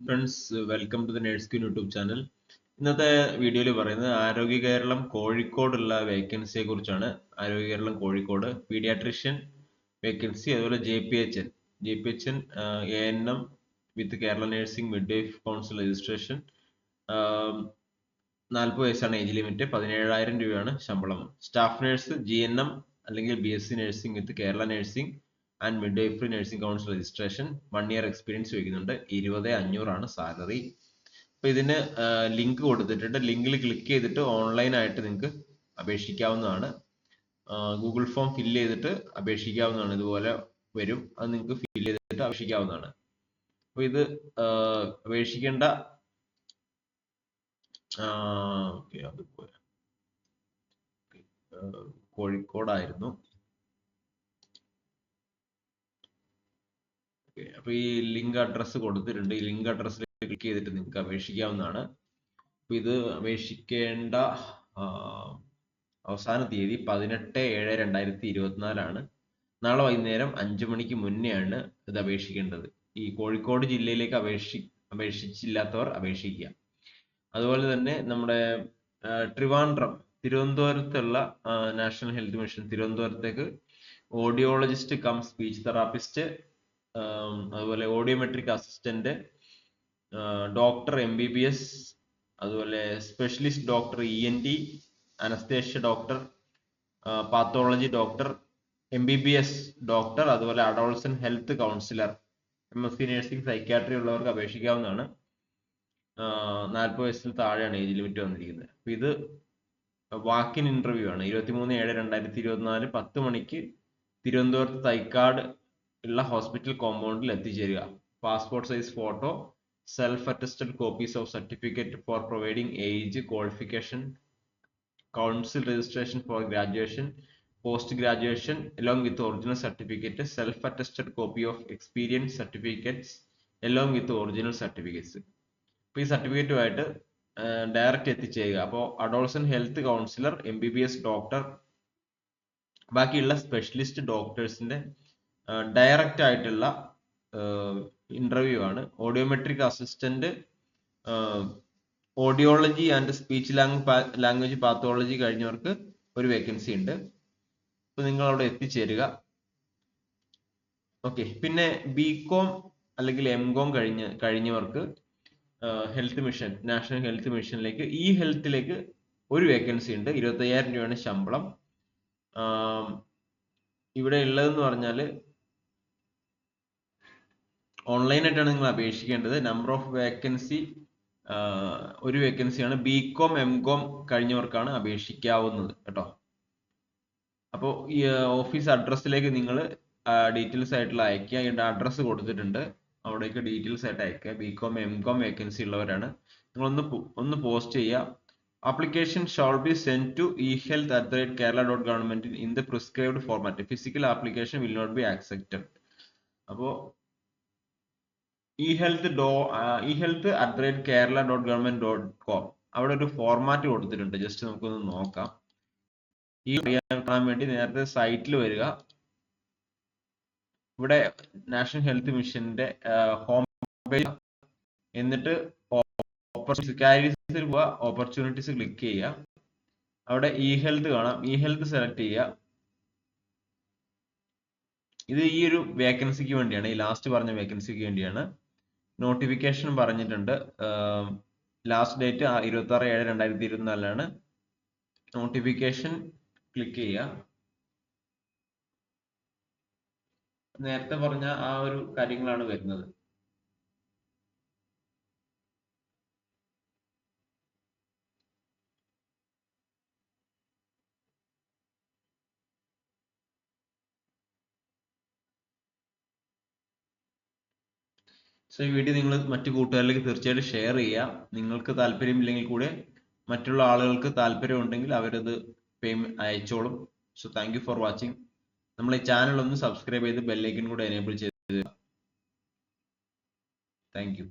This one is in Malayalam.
Friends welcome to the nurse queen YouTube channel ഇന്നത്തെ വീഡിയോയിൽ പറയുന്നത് ആരോഗ്യ കേരളം കോഴിക്കോടുള്ള വേക്കൻസിയെ കുറിച്ചാണ്. ആരോഗ്യ കേരളം കോഴിക്കോട് പീഡിയാട്രിഷ്യൻ വേക്കൻസി അതുപോലെ J P H N J P H N A N M with Kerala nursing midwife council registration നാൽപ്പത് വയസ്സാണ് ഏജ് ലിമിറ്റ് പതിനേഴായിരം രൂപയാണ് ശമ്പളം. Staff nurse G N M അല്ലെങ്കിൽ B S C nursing with Kerala nursing and midwifery nursing council registration one year experience ചോദിക്കുന്നുണ്ട്. ഇരുപത് അഞ്ഞൂറാണ് സാലറി അപ്പൊ ഇതിന് ലിങ്ക് കൊടുത്തിട്ടുണ്ട്. ലിങ്കിൽ ക്ലിക്ക് ചെയ്തിട്ട് ഓൺലൈൻ ആയിട്ട് നിങ്ങൾക്ക് അപേക്ഷിക്കാവുന്നതാണ്. ഗൂഗിൾ ഫോം ഫില്ല് ചെയ്തിട്ട് അപേക്ഷിക്കാവുന്നതാണ്. ഇതുപോലെ വരും. അത് നിങ്ങൾക്ക് ഫില്ല് ചെയ്തിട്ട് അപേക്ഷിക്കാവുന്നതാണ്. അപ്പൊ ഇത് അപേക്ഷിക്കേണ്ട അപ്പൊ ഈ ലിങ്ക് അഡ്രസ്സ് കൊടുത്തിട്ടുണ്ട്. ഈ ലിങ്ക് അഡ്രസ്സിൽ ക്ലിക്ക് ചെയ്തിട്ട് നിങ്ങൾക്ക് അപേക്ഷിക്കാവുന്നതാണ്. അപ്പൊ ഇത് അപേക്ഷിക്കേണ്ട അവസാന തീയതി പതിനെട്ട് ഏഴ് രണ്ടായിരത്തി ഇരുപത്തിനാലാണ് നാളെ വൈകുന്നേരം അഞ്ചു മണിക്ക് മുന്നെയാണ് ഇത് അപേക്ഷിക്കേണ്ടത്. ഈ കോഴിക്കോട് ജില്ലയിലേക്ക് അപേക്ഷി അപേക്ഷിച്ചില്ലാത്തവർ അപേക്ഷിക്കുക. അതുപോലെ തന്നെ നമ്മുടെ ട്രിവാൻഡ്രം തിരുവനന്തപുരത്തുള്ള നാഷണൽ ഹെൽത്ത് മിഷൻ തിരുവനന്തപുരത്തേക്ക് ഓഡിയോളജിസ്റ്റ് കം സ്പീച്ച് തെറാപ്പിസ്റ്റ് അതുപോലെ audiometric assistant doctor M B B S അതുപോലെ specialist doctor E N T anaesthesia doctor pathology doctor M B B S doctor അതുപോലെ adolescent health counsellor M S C nursing psychiatry ഉള്ളവർക്ക് അപേക്ഷിക്കാവുന്നതാണ്. നാൽപ്പത് വയസ്സിൽ താഴെയാണ് ഏജ് ലിമിറ്റ് വന്നിരിക്കുന്നത്. അപ്പം ഇത് വാക്കിൻ ഇന്റർവ്യൂ ആണ്. ഇരുപത്തിമൂന്ന് ഏഴ് രണ്ടായിരത്തി ഇരുപത്തിനാല് പത്ത് മണിക്ക് തിരുവനന്തപുരത്ത് തൈക്കാട് ഉള്ള ഹോസ്പിറ്റൽ കോമ്പൗണ്ടിൽ എത്തിച്ചേരുക. Passport size photo self attested copies of certificate for providing age qualification council registration for graduation post graduation along with original certificate self attested copy of experience certificates along with original certificates. അപ്പോൾ ഈ സർട്ടിഫിക്കറ്റുമായിട്ട് ഡയറക്റ്റ് എത്തിച്ചേരുക. അപ്പോൾ adolescent health counsellor M B B S doctor ബാക്കിയുള്ള സ്പെഷ്യലിസ്റ്റ് ഡോക്ടേഴ്സിന്റെ ഡയറക്റ്റ് ആയിട്ടുള്ള ഇന്റർവ്യൂ ആണ്. Audiometric assistant audiology and speech language pathology കഴിഞ്ഞവർക്ക് ഒരു വേക്കൻസി ഉണ്ട്. അപ്പൊ നിങ്ങൾ അവിടെ എത്തിച്ചേരുക. ഓക്കെ പിന്നെ ബി കോം അല്ലെങ്കിൽ എം കോം കഴിഞ്ഞ കഴിഞ്ഞവർക്ക് ഹെൽത്ത് മിഷൻ നാഷണൽ ഹെൽത്ത് മിഷനിലേക്ക് ഈ ഹെൽത്തിലേക്ക് ഒരു വേക്കൻസി ഉണ്ട്. ഇരുപത്തയ്യായിരം രൂപയാണ് ശമ്പളം. ഇവിടെ ഉള്ളതെന്ന് പറഞ്ഞാൽ ഓൺലൈനായിട്ടാണ് നിങ്ങൾ അപേക്ഷിക്കേണ്ടത്. നമ്പർ ഓഫ് വേക്കൻസി ഒരു വേക്കൻസിയാണ് ബി കോം എം കോം കഴിഞ്ഞവർക്കാണ് അപേക്ഷിക്കാവുന്നത് കേട്ടോ. അപ്പോൾ ഈ ഓഫീസ് അഡ്രസ്സിലേക്ക് നിങ്ങൾ ഡീറ്റെയിൽസ് ആയിട്ടുള്ള അയക്കുക. അതിന്റെ അഡ്രസ്സ് കൊടുത്തിട്ടുണ്ട്. അവിടേക്ക് ഡീറ്റെയിൽസ് ആയിട്ട് അയക്കുക. B com M com vacancy ഉള്ളവരാണ്. നിങ്ങളൊന്ന് ഒന്ന് പോസ്റ്റ് ചെയ്യുക. Application shall be sent to the rate Kerala dot government in the prescribed format. Physical application will not be accepted. അപ്പോൾ E health dot E health at the rate Kerala dot government dot com അവിടെ ഒരു ഫോർമാറ്റ് കൊടുത്തിട്ടുണ്ട്. ജസ്റ്റ് നമുക്കൊന്ന് നോക്കാം. ഈ കാണാൻ വേണ്ടി നേരത്തെ സൈറ്റിൽ വരിക. ഇവിടെ നാഷണൽ ഹെൽത്ത് മിഷന്റെ ഹോം പേജ് എന്നിട്ട് കാരിയസിൽ പോവുക ഓപ്പർച്യൂണിറ്റീസ് ക്ലിക്ക് ചെയ്യുക. അവിടെ ഇ ഹെൽത്ത് കാണാം. ഇ ഹെൽത്ത് സെലക്ട് ചെയ്യുക. ഇത് ഈ ഒരു വേക്കൻസിക്ക് വേണ്ടിയാണ്. ഈ ലാസ്റ്റ് പറഞ്ഞ വേക്കൻസിക്ക് വേണ്ടിയാണ്. നോട്ടിഫിക്കേഷൻ പറഞ്ഞിട്ടുണ്ട്. ലാസ്റ്റ് ഡേറ്റ് ഇരുപത്തി ആറ് ഏഴ് രണ്ടായിരത്തി ഇരുപത്തിനാലിലാണ് നോട്ടിഫിക്കേഷൻ ക്ലിക്ക് ചെയ്യുക. നേരത്തെ പറഞ്ഞ ആ ഒരു കാര്യങ്ങളാണ് വരുന്നത്. സോ ഈ വീഡിയോ നിങ്ങൾ മറ്റു കൂട്ടുകാരിലേക്ക് തീർച്ചയായിട്ടും ഷെയർ ചെയ്യുക നിങ്ങൾക്ക് താല്പര്യമില്ലെങ്കിൽ കൂടെ മറ്റുള്ള ആളുകൾക്ക് താല്പര്യം ഉണ്ടെങ്കിൽ അവരത് പേയ്മെന്റ് അയച്ചോളും. സോ താങ്ക് ഫോർ വാച്ചിങ് നമ്മൾ ഈ ചാനൽ ഒന്ന് സബ്സ്ക്രൈബ് ചെയ്ത് ബെല്ലൈക്കൻ കൂടെ എനേബിൾ ചെയ്ത്. Thank you